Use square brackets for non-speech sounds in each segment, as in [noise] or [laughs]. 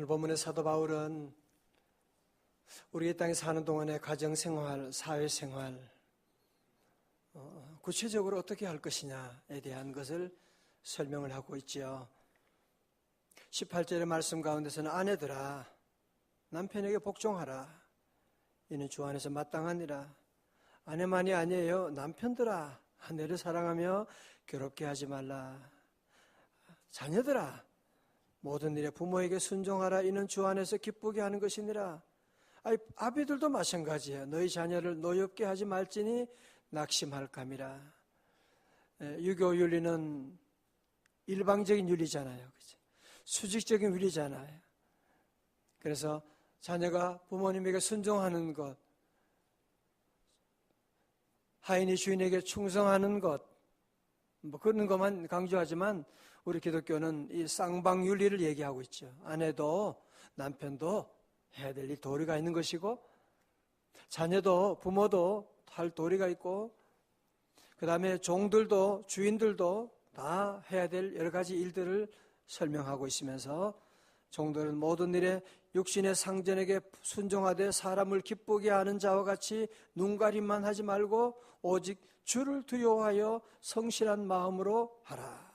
오늘 본문의 사도 바울은 우리 이 땅에 사는 동안의 가정 생활, 사회 생활, 어, 구체적으로 어떻게 할 것이냐에 대한 것을 설명을 하고 있지요. 18절의 말씀 가운데서는 아내들아 남편에게 복종하라. 이는 주 안에서 마땅하니라. 아내만이 아니에요. 남편들아 아내를 사랑하며 괴롭게 하지 말라. 자녀들아 모든 일에 부모에게 순종하라. 이는 주 안에서 기쁘게 하는 것이니라. 아이, 아비들도 마찬가지예요. 너희 자녀를 노엽게 하지 말지니 낙심할 감이라. 유교 윤리는 일방적인 윤리잖아요. 그죠? 수직적인 윤리잖아요. 그래서 자녀가 부모님에게 순종하는 것, 하인이 주인에게 충성하는 것, 뭐 그런 것만 강조하지만 우리 기독교는 이 쌍방 윤리를 얘기하고 있죠. 아내도 남편도 해야 될 일 도리가 있는 것이고 자녀도 부모도 할 도리가 있고 그 다음에 종들도 주인들도 다 해야 될 여러 가지 일들을 설명하고 있으면서 종들은 모든 일에 육신의 상전에게 순종하되 사람을 기쁘게 하는 자와 같이 눈가림만 하지 말고 오직 주를 두려워하여 성실한 마음으로 하라.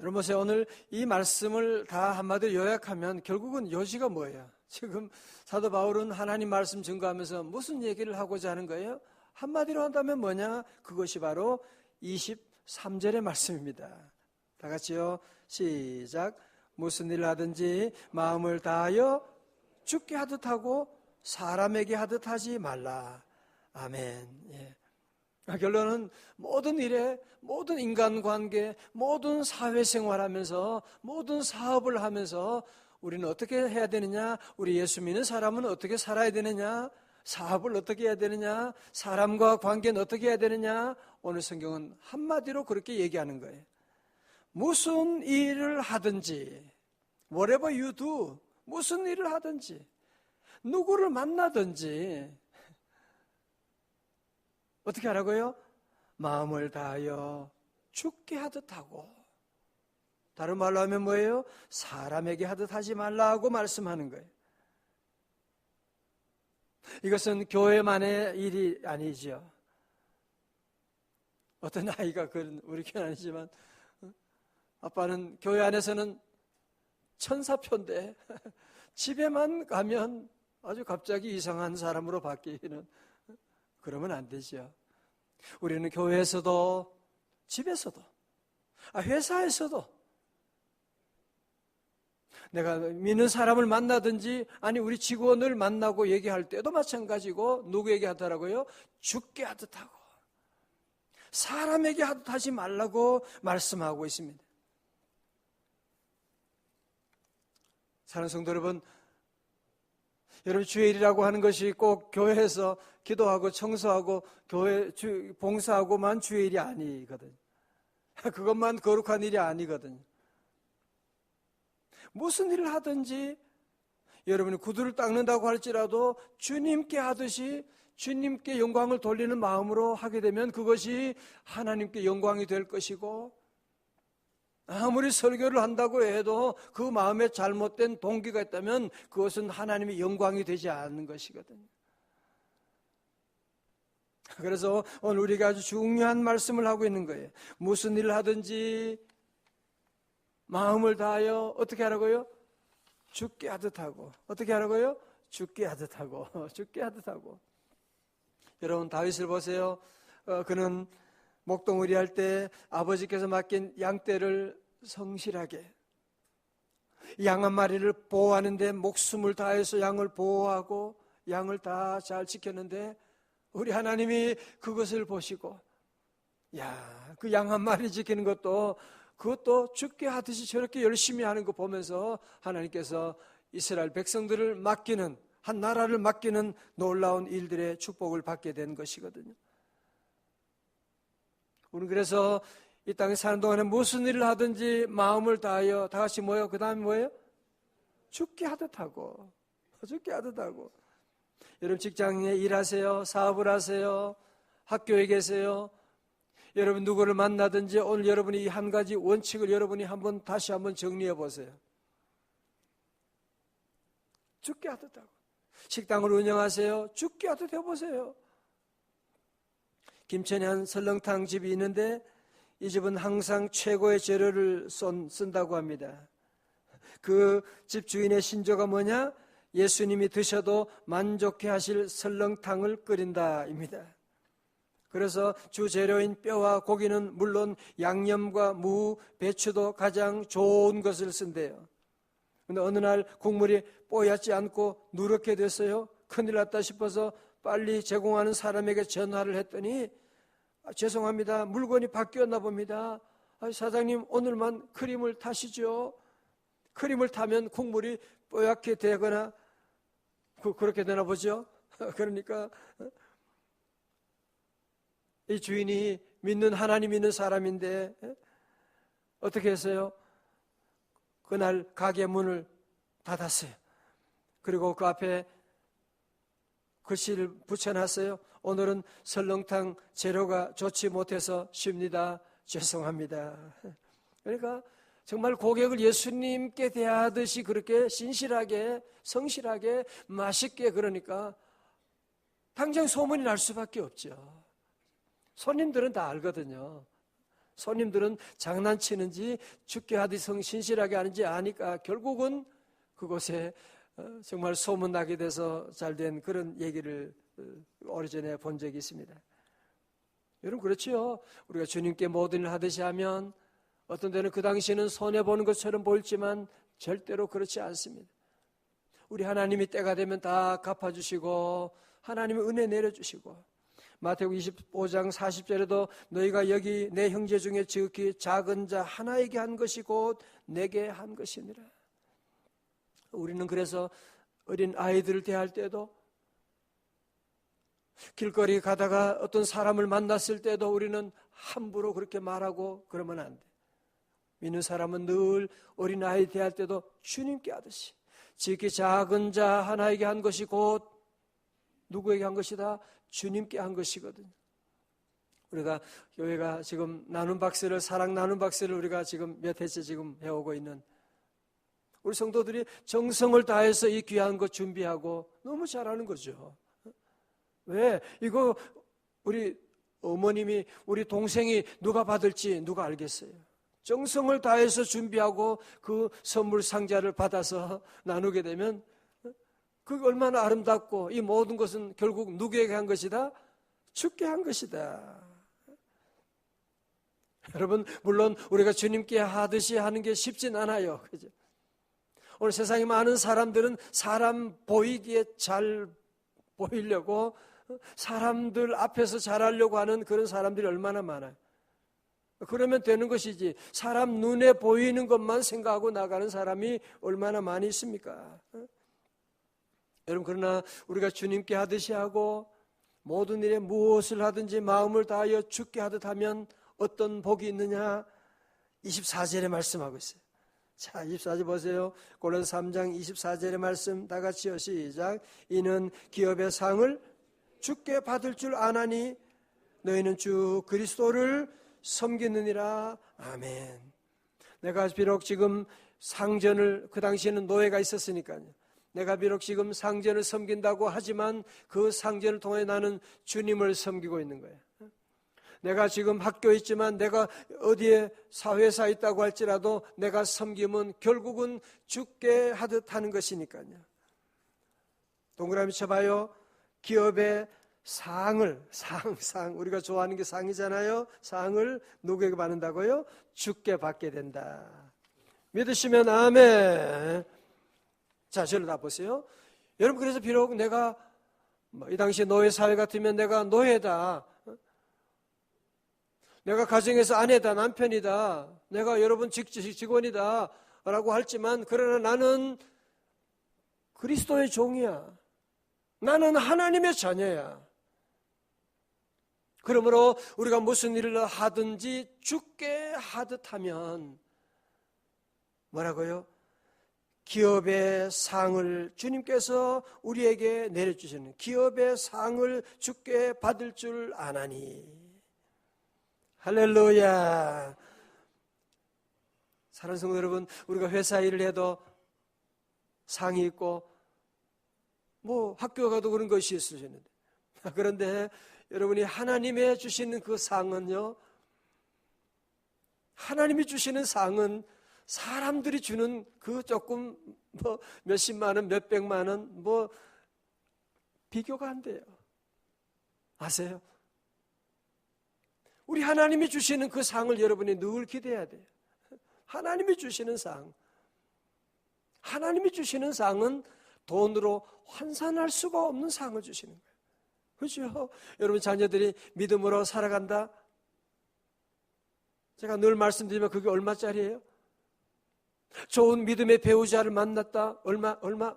여러분 보세요. 오늘 이 말씀을 다 한마디로 요약하면 결국은 요지가 뭐예요? 지금 사도 바울은 하나님 말씀 증거하면서 무슨 얘기를 하고자 하는 거예요? 한마디로 한다면 뭐냐? 그것이 바로 23절의 말씀입니다. 다 같이요. 시작. 무슨 일을 하든지 마음을 다하여 죽게 하듯 하고 사람에게 하듯 하지 말라. 아멘. 예. 아, 결론은 모든 일에, 모든 인간관계, 모든 사회생활 하면서, 모든 사업을 하면서 우리는 어떻게 해야 되느냐? 우리 예수 믿는 사람은 어떻게 살아야 되느냐? 사업을 어떻게 해야 되느냐? 사람과 관계는 어떻게 해야 되느냐? 오늘 성경은 한마디로 그렇게 얘기하는 거예요. 무슨 일을 하든지, whatever you do, 무슨 일을 하든지, 누구를 만나든지, 어떻게 하라고요? 마음을 다하여 죽게 하듯 하고 다른 말로 하면 뭐예요? 사람에게 하듯 하지 말라고 말씀하는 거예요. 이것은 교회만의 일이 아니죠. 어떤 아이가 그런 우리 교회 아니지만 어? 아빠는 교회 안에서는 천사편데 집에만 가면 아주 갑자기 이상한 사람으로 바뀌는 그러면 안 되죠. 우리는 교회에서도 집에서도 아, 회사에서도 내가 믿는 사람을 만나든지 아니 우리 직원을 만나고 얘기할 때도 마찬가지고 누구에게 하더라고요? 죽게 하듯 하고 사람에게 하듯 하지 말라고 말씀하고 있습니다. 사는 성도 여러분 여러분 주일이라고 하는 것이 꼭 교회에서 기도하고 청소하고 교회 주, 봉사하고만 주일이 아니거든. [laughs] 그것만 거룩한 일이 아니거든. 무슨 일을 하든지 여러분이 구두를 닦는다고 할지라도 주님께 하듯이 주님께 영광을 돌리는 마음으로 하게 되면 그것이 하나님께 영광이 될 것이고 아무리 설교를 한다고 해도 그 마음에 잘못된 동기가 있다면 그것은 하나님의 영광이 되지 않는 것이거든요. 그래서 오늘 우리가 아주 중요한 말씀을 하고 있는 거예요. 무슨 일을 하든지 마음을 다하여 어떻게 하라고요? 죽게 하듯 하고. 어떻게 하라고요? 죽게 하듯 하고. [laughs] 죽게 하듯 하고. 여러분, 다윗을 보세요. 어, 그는 목동우리 할때 아버지께서 맡긴 양떼를 성실하게 양 한 마리를 보호하는데 목숨을 다해서 양을 보호하고 양을 다 잘 지켰는데 우리 하나님이 그것을 보시고 야, 그 양 한 마리 지키는 것도 그것도 죽게 하듯이 저렇게 열심히 하는 거 보면서 하나님께서 이스라엘 백성들을 맡기는 한 나라를 맡기는 놀라운 일들의 축복을 받게 된 것이거든요. 우리는 그래서 이 땅에 사는 동안에 무슨 일을 하든지 마음을 다하여 다 같이 모여 그 다음에 뭐예요? 죽게 하듯 하고 죽게 하듯 하고 여러분 직장에 일하세요 사업을 하세요 학교에 계세요 여러분 누구를 만나든지 오늘 여러분이 이 한 가지 원칙을 여러분이 한번 다시 한번 정리해 보세요 죽게 하듯 하고. 식당을 운영하세요. 죽게 하듯 해보세요. 김천에 한 설렁탕 집이 있는데 이 집은 항상 최고의 재료를 쓴다고 합니다. 그 집 주인의 신조가 뭐냐? 예수님이 드셔도 만족해 하실 설렁탕을 끓인다입니다. 그래서 주 재료인 뼈와 고기는 물론 양념과 무, 배추도 가장 좋은 것을 쓴대요. 근데 어느 날 국물이 뽀얗지 않고 누렇게 됐어요. 큰일 났다 싶어서 빨리 제공하는 사람에게 전화를 했더니 아, 죄송합니다. 물건이 바뀌었나 봅니다. 아, 사장님 오늘만 크림을 타시죠. 크림을 타면 국물이 뽀얗게 되거나 그, 그렇게 되나 보죠. [laughs] 그러니까 이 주인이 믿는 하나님 믿는 사람인데 어떻게 했어요? 그날 가게 문을 닫았어요. 그리고 그 앞에 글씨를 붙여놨어요. 오늘은 설렁탕 재료가 좋지 못해서 쉽니다. 죄송합니다. 그러니까 정말 고객을 예수님께 대하듯이 그렇게 신실하게, 성실하게, 맛있게 그러니까 당장 소문이 날 수밖에 없죠. 손님들은 다 알거든요. 손님들은 장난치는지 죽게 하듯이 신실하게 하는지 아니까 결국은 그곳에 어, 정말 소문나게 돼서 잘 된 그런 얘기를 어, 오래전에 본 적이 있습니다. 여러분 그렇죠. 우리가 주님께 모든 일 하듯이 하면 어떤 때는 그 당시에는 손해 보는 것처럼 보일지만 절대로 그렇지 않습니다. 우리 하나님이 때가 되면 다 갚아주시고 하나님의 은혜 내려주시고 마태복 25장 40절에도 너희가 여기 내 형제 중에 지극히 작은 자 하나에게 한 것이 곧 내게 한 것이니라. 우리는 그래서 어린 아이들을 대할 때도 길거리 가다가 어떤 사람을 만났을 때도 우리는 함부로 그렇게 말하고 그러면 안 돼. 믿는 사람은 늘 어린 아이 대할 때도 주님께 하듯이 지극히 작은 자 하나에게 한 것이 곧 누구에게 한 것이다? 주님께 한 것이거든요. 우리가 교회가 지금 나눔 박스를 사랑 나눔 박스를 우리가 지금 몇 해째 지금 해오고 있는 우리 성도들이 정성을 다해서 이 귀한 것 준비하고 너무 잘하는 거죠. 왜? 이거 우리 어머님이 우리 동생이 누가 받을지 누가 알겠어요. 정성을 다해서 준비하고 그 선물 상자를 받아서 [laughs] 나누게 되면 그게 얼마나 아름답고 이 모든 것은 결국 누구에게 한 것이다? 죽게 한 것이다. [laughs] 여러분, 물론 우리가 주님께 하듯이 하는 게 쉽진 않아요. 그죠? 오늘 세상에 많은 사람들은 사람 보이기에 잘 보이려고 사람들 앞에서 잘하려고 하는 그런 사람들이 얼마나 많아요. 그러면 되는 것이지 사람 눈에 보이는 것만 생각하고 나가는 사람이 얼마나 많이 있습니까? 여러분 그러나 우리가 주님께 하듯이 하고 모든 일에 무엇을 하든지 마음을 다하여 죽게 하듯 하면 어떤 복이 있느냐? 24절에 말씀하고 있어요. 자, 24절 보세요. 고런 3장 24절의 말씀 다 같이요. 시작. 이는 기업의 상을 죽게 받을 줄 아나니 너희는 주 그리스도를 섬기느니라. 아멘. 내가 비록 지금 상전을 그 당시에는 노예가 있었으니까요. 내가 비록 지금 상전을 섬긴다고 하지만 그 상전을 통해 나는 주님을 섬기고 있는 거예요. 내가 지금 학교에 있지만 내가 어디에 사회사 있다고 할지라도 내가 섬김은 결국은 죽게 하듯 하는 것이니까요. 동그라미 쳐봐요. 기업의 상을, 상, 상, 우리가 좋아하는 게 상이잖아요. 상을 누구에게 받는다고요? 죽게 받게 된다. 믿으시면 아멘. 자, 저를 다 보세요. 여러분, 그래서 비록 내가 뭐이 당시 노예 사회 같으면 내가 노예다. 내가 가정에서 아내다, 남편이다. 내가 여러분 직, 직원이다. 라고 할지만, 그러나 나는 그리스도의 종이야. 나는 하나님의 자녀야. 그러므로 우리가 무슨 일을 하든지 죽게 하듯 하면 뭐라고요? 기업의 상을 주님께서 우리에게 내려주시는 기업의 상을 주께 받을 줄 아나니. 할렐루야. 사랑하는 성도 여러분, 우리가 회사 일을 해도 상이 있고 뭐 학교 가도 그런 것이 있으셨는데 [laughs] 그런데 여러분이 하나님의 주시는 그 상은요 하나님이 주시는 상은 사람들이 주는 그 조금 뭐 몇십만 원, 몇백만 원, 뭐 비교가 안 돼요. 아세요? 우리 하나님이 주시는 그 상을 여러분이 늘 기대해야 돼요. 하나님이 주시는 상. 하나님이 주시는 상은 돈으로 환산할 수가 없는 상을 주시는 거예요. 그죠? 여러분 자녀들이 믿음으로 살아간다? 제가 늘 말씀드리면 그게 얼마짜리예요? 좋은 믿음의 배우자를 만났다? 얼마, 얼마?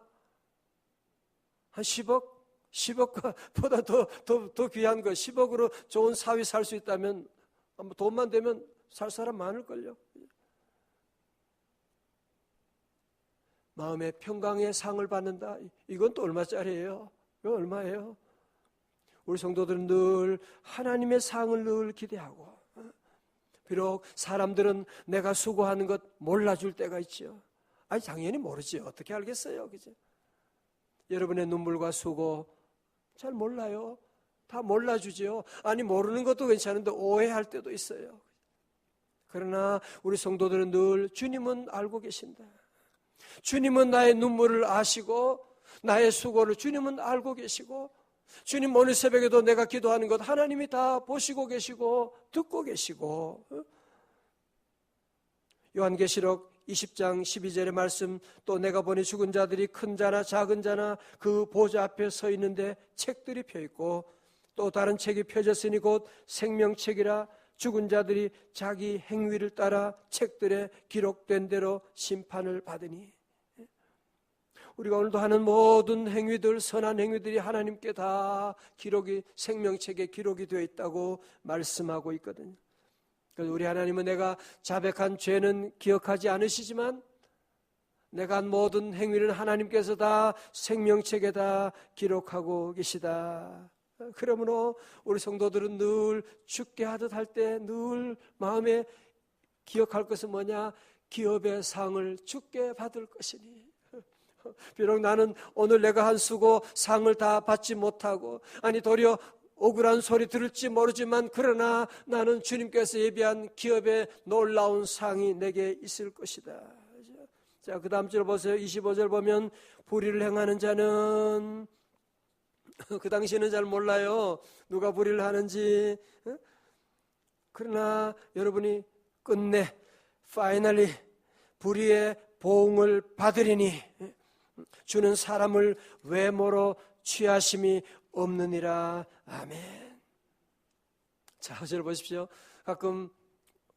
한 10억? 10억보다 더, 더, 더 귀한 거, 10억으로 좋은 사위 살수 있다면, 돈만 되면 살 사람 많을걸요. 마음의 평강의 상을 받는다? 이건 또 얼마짜리예요? 이거 얼마예요? 우리 성도들은 늘 하나님의 상을 늘 기대하고, 비록 사람들은 내가 수고하는 것 몰라줄 때가 있죠. 아니, 당연히 모르지. 어떻게 알겠어요? 그죠? 여러분의 눈물과 수고 잘 몰라요. 다 몰라주죠. 아니, 모르는 것도 괜찮은데 오해할 때도 있어요. 그러나 우리 성도들은 늘 주님은 알고 계신다. 주님은 나의 눈물을 아시고 나의 수고를 주님은 알고 계시고 주님 오늘 새벽에도 내가 기도하는 것 하나님이 다 보시고 계시고 듣고 계시고 어? 요한계시록 20장 12절의 말씀 또 내가 보니 죽은 자들이 큰 자나 작은 자나 그 보좌 앞에 서 있는데 책들이 펴 있고 또 다른 책이 펴졌으니 곧 생명책이라 죽은 자들이 자기 행위를 따라 책들에 기록된 대로 심판을 받으니 우리가 오늘도 하는 모든 행위들, 선한 행위들이 하나님께 다 기록이, 생명책에 기록이 되어 있다고 말씀하고 있거든요. 그래서 우리 하나님은 내가 자백한 죄는 기억하지 않으시지만 내가 한 모든 행위는 하나님께서 다 생명책에 다 기록하고 계시다. 그러므로 우리 성도들은 늘 죽게 하듯 할 때 늘 마음에 기억할 것은 뭐냐? 기업의 상을 죽게 받을 것이니. 비록 나는 오늘 내가 한 수고 상을 다 받지 못하고 아니 도리어 억울한 소리 들을지 모르지만 그러나 나는 주님께서 예비한 기업의 놀라운 상이 내게 있을 것이다. 자, 그 다음 절 보세요. 25절 보면 불의를 행하는 자는 [laughs] 그 당시에는 잘 몰라요. 누가 불의를 하는지. 그러나 여러분이 끝내 파이널리 불의의 보응을 받으리니 주는 사람을 외모로 취하심이 없느니라. 아멘. 자, 어제를 보십시오. 가끔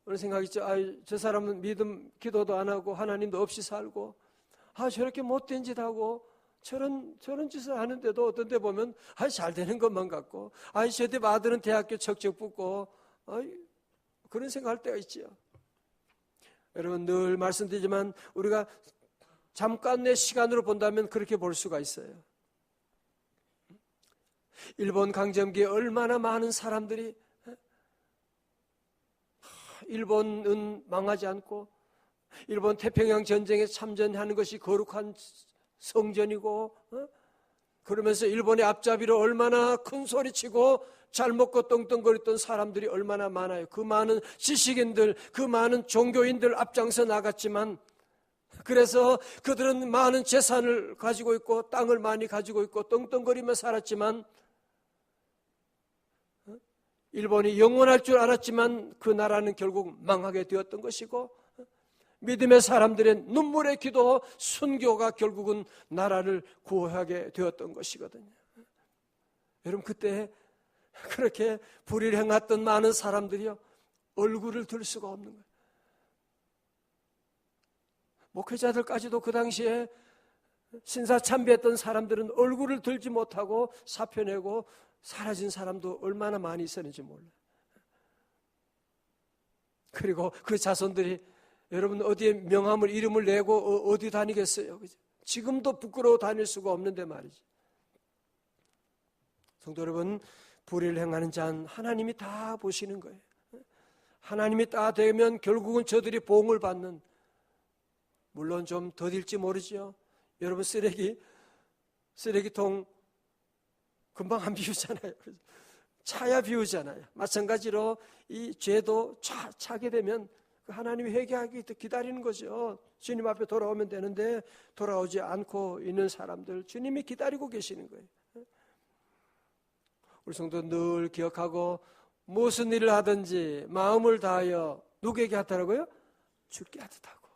그런 생각 있죠. 아, 저 사람은 믿음, 기도도 안 하고 하나님도 없이 살고, 아, 저렇게 못된 짓 하고, 저런, 저런 짓을 하는데도 어떤 때 보면, 아, 잘 되는 것만 같고, 아, 저때 아들은 대학교 척척 붙고, 아, 그런 생각할 때가 있죠. 여러분 늘 말씀드리지만, 우리가 잠깐의 시간으로 본다면 그렇게 볼 수가 있어요. 일본 강점기에 얼마나 많은 사람들이 일본은 망하지 않고 일본 태평양 전쟁에 참전하는 것이 거룩한 성전이고 어? 그러면서 일본의 앞잡이로 얼마나 큰 소리치고 잘 먹고 떵떵거렸던 사람들이 얼마나 많아요. 그 많은 지식인들, 그 많은 종교인들 앞장서 나갔지만 그래서 그들은 많은 재산을 가지고 있고 땅을 많이 가지고 있고 떵떵거리며 살았지만 어? 일본이 영원할 줄 알았지만 그 나라는 결국 망하게 되었던 것이고 어? 믿음의 사람들의 눈물의 기도, 순교가 결국은 나라를 구하게 되었던 것이거든요. 여러분 그때 그렇게 불의를 행했던 많은 사람들이요 얼굴을 들 수가 없는 거예요. 목회자들까지도 그 당시에 신사 참배했던 사람들은 얼굴을 들지 못하고 사표내고 사라진 사람도 얼마나 많이 있었는지 몰라요. 그리고 그 자손들이 여러분 어디에 명함을 이름을 내고 어, 어디 다니겠어요? 지금도 부끄러워 다닐 수가 없는데 말이지. 성도 여러분, 불의를 행하는 자는 하나님이 다 보시는 거예요. 하나님이 다 되면 결국은 저들이 보응을 받는 물론 좀 더딜지 모르죠. 여러분 쓰레기 쓰레기통 금방 안 비우잖아요. 차야 비우잖아요. 마찬가지로 이 죄도 차, 차게 되면 그 하나님이 회개하기 기다리는 거죠. 주님 앞에 돌아오면 되는데 돌아오지 않고 있는 사람들 주님이 기다리고 계시는 거예요. 우리 성도 늘 기억하고 무슨 일을 하든지 마음을 다하여 누구에게 하더라고요? 죽게 하듯하고.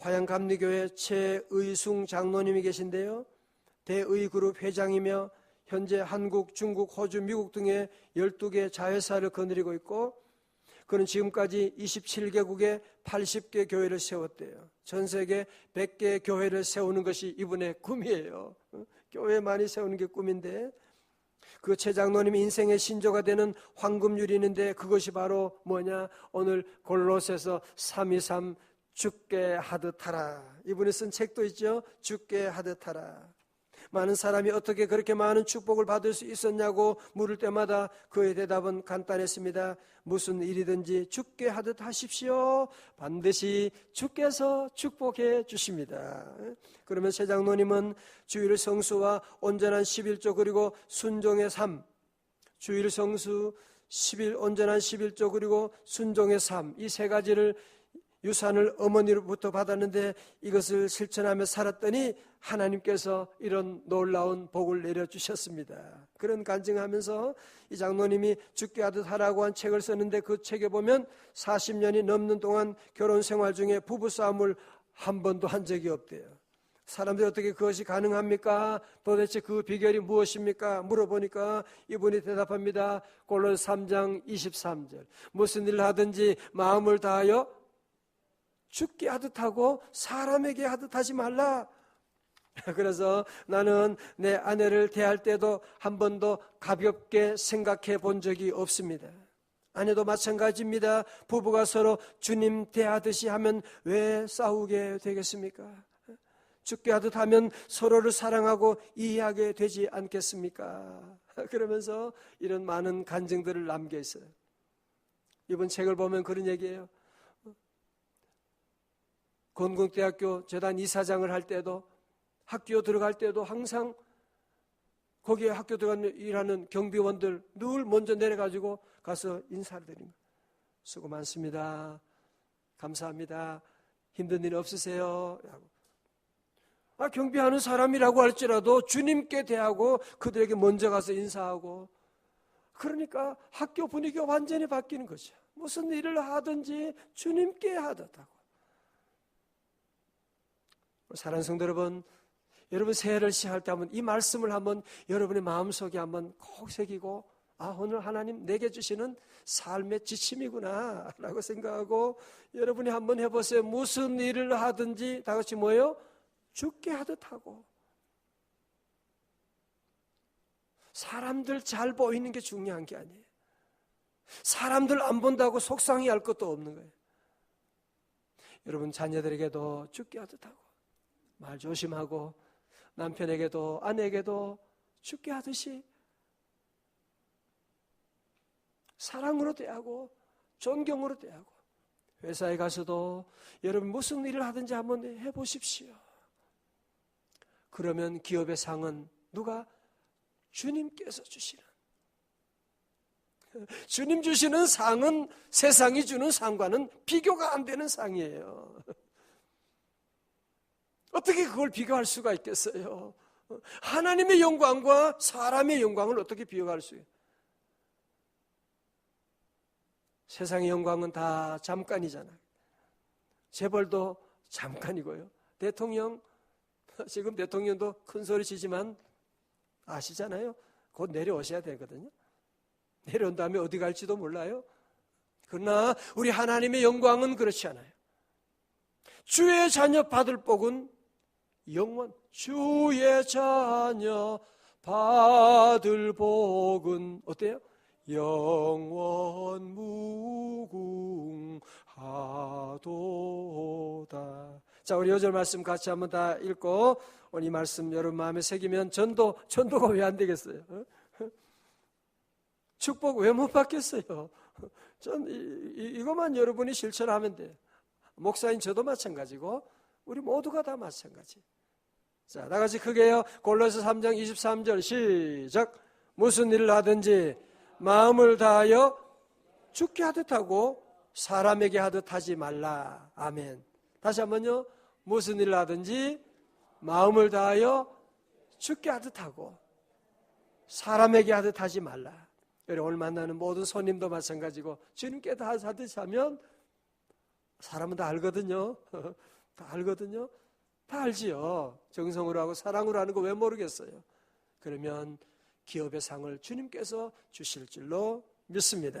화양감리교회 최의숭 장로님이 계신데요. 대의그룹 회장이며 현재 한국, 중국, 호주, 미국 등의 12개 자회사를 거느리고 있고 그는 지금까지 27개국에 80개 교회를 세웠대요. 전 세계 100개 교회를 세우는 것이 이분의 꿈이에요. 교회 많이 세우는 게 꿈인데 그 최장로님 인생의 신조가 되는 황금률이 있는데 그것이 바로 뭐냐? 오늘 골로새서 323 죽게 하듯 하라. 이분이 쓴 책도 있죠. 죽게 하듯 하라. 많은 사람이 어떻게 그렇게 많은 축복을 받을 수 있었냐고 물을 때마다 그의 대답은 간단했습니다. 무슨 일이든지 죽게 하듯 하십시오. 반드시 주께서 축복해 주십니다. 그러면 세장로님은 주일 성수와 온전한 11조 그리고 순종의 삶, 주일 성수 11 온전한 11조 그리고 순종의 삶 이 세 가지를 유산을 어머니로부터 받았는데 이것을 실천하며 살았더니 하나님께서 이런 놀라운 복을 내려주셨습니다. 그런 간증하면서 이 장로님이 죽게 하듯 하라고 한 책을 썼는데 그 책에 보면 40년이 넘는 동안 결혼 생활 중에 부부싸움을 한 번도 한 적이 없대요. 사람들이 어떻게 그것이 가능합니까? 도대체 그 비결이 무엇입니까? 물어보니까 이분이 대답합니다. 골로 3장 23절. 무슨 일을 하든지 마음을 다하여 죽게 하듯 하고 사람에게 하듯 하지 말라. [laughs] 그래서 나는 내 아내를 대할 때도 한 번도 가볍게 생각해 본 적이 없습니다. 아내도 마찬가지입니다. 부부가 서로 주님 대하듯이 하면 왜 싸우게 되겠습니까? 죽게 하듯 하면 서로를 사랑하고 이해하게 되지 않겠습니까? [laughs] 그러면서 이런 많은 간증들을 남겨 있어요. 이번 책을 보면 그런 얘기예요. 건국대학교 재단 이사장을 할 때도 학교 들어갈 때도 항상 거기에 학교 들어가는 일하는 경비원들 늘 먼저 내려가지고 가서 인사를 드립니다. 수고 많습니다. 감사합니다. 힘든 일 없으세요? 라고. 아, 경비하는 사람이라고 할지라도 주님께 대하고 그들에게 먼저 가서 인사하고 그러니까 학교 분위기가 완전히 바뀌는 거죠. 무슨 일을 하든지 주님께 하듯하고. 사랑하는 성도 여러분, 여러분 새해를 시작할 때 한번 이 말씀을 한번 여러분의 마음속에 한번 꼭 새기고 아 오늘 하나님 내게 주시는 삶의 지침이구나 라고 생각하고 여러분이 한번 해보세요. 무슨 일을 하든지 다 같이 뭐예요? 죽게 하듯 하고. 사람들 잘 보이는 게 중요한 게 아니에요. 사람들 안 본다고 속상해 할 것도 없는 거예요. 여러분 자녀들에게도 죽게 하듯 하고 말 조심하고 남편에게도 아내에게도 죽게 하듯이 사랑으로 대하고 존경으로 대하고 회사에 가서도 여러분 무슨 일을 하든지 한번 해보십시오. 그러면 기업의 상은 누가 주님께서 주시는 주님 주시는 상은 세상이 주는 상과는 비교가 안 되는 상이에요. 어떻게 그걸 비교할 수가 있겠어요? 하나님의 영광과 사람의 영광을 어떻게 비교할 수 있어요? 세상의 영광은 다 잠깐이잖아요. 재벌도 잠깐이고요. 대통령, [laughs] 지금 대통령도 큰 소리 치지만 아시잖아요. 곧 내려오셔야 되거든요. 내려온 다음에 어디 갈지도 몰라요. 그러나 우리 하나님의 영광은 그렇지 않아요. 주의 자녀 받을 복은 영원 주의 자녀 받을 복은 어때요? 영원 무궁하도다. 자, 우리 요절 말씀 같이 한번 다 읽고 오늘 이 말씀 여러분 마음에 새기면 전도 전도가 왜 안 되겠어요? 어? 축복 왜 못 받겠어요? 전 이, 이, 것만 여러분이 실천하면 돼. 목사인 저도 마찬가지고 우리 모두가 다 마찬가지. 자, 다 같이 크게요. 골로새 3장 23절 시작. 무슨 일을 하든지 마음을 다하여 죽게 하듯 하고 사람에게 하듯 하지 말라. 아멘. 다시 한번요. 무슨 일을 하든지 마음을 다하여 죽게 하듯 하고 사람에게 하듯 하지 말라. 오늘 만나는 모든 손님도 마찬가지고 주님께 다 하듯이 하면 사람은 다 알거든요. [laughs] 다 알거든요. 다 알지요. 정성으로 하고 사랑으로 하는 거 왜 모르겠어요. 그러면 기업의 상을 주님께서 주실 줄로 믿습니다.